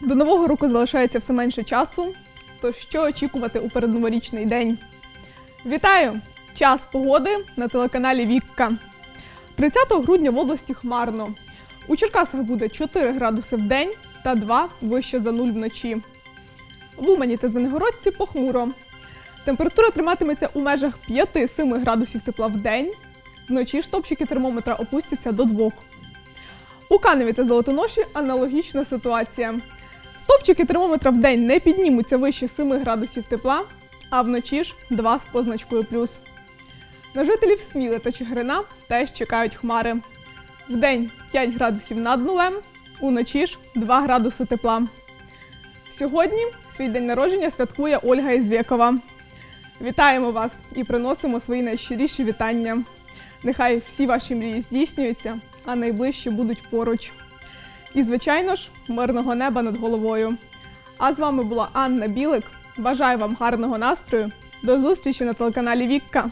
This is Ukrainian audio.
До нового року залишається все менше часу. То що очікувати у передноворічний день? Вітаю! Час погоди на телеканалі Вікка. 30 грудня в області хмарно. У Черкасах буде 4 градуси в день та 2 вище за нуль вночі. В Умані та Звенигородці похмуро. Температура триматиметься у межах 5-7 градусів тепла в день. Вночі ж топчики термометра опустяться до 2. У Каневі та Золотоноші аналогічна ситуація. Стопчики термометра в день не піднімуться вище 7 градусів тепла, а вночі ж 2 з позначкою плюс. На жителів Сміли та Чигирина теж чекають хмари. Вдень 5 градусів над нулем, уночі ж 2 градуси тепла. Сьогодні свій день народження святкує Ольга Ізвєкова. Вітаємо вас і приносимо свої найщиріші вітання. Нехай всі ваші мрії здійснюються, а найближчі будуть поруч. І, звичайно ж, мирного неба над головою. А з вами була Анна Білик. Бажаю вам гарного настрою. До зустрічі на телеканалі Вікка.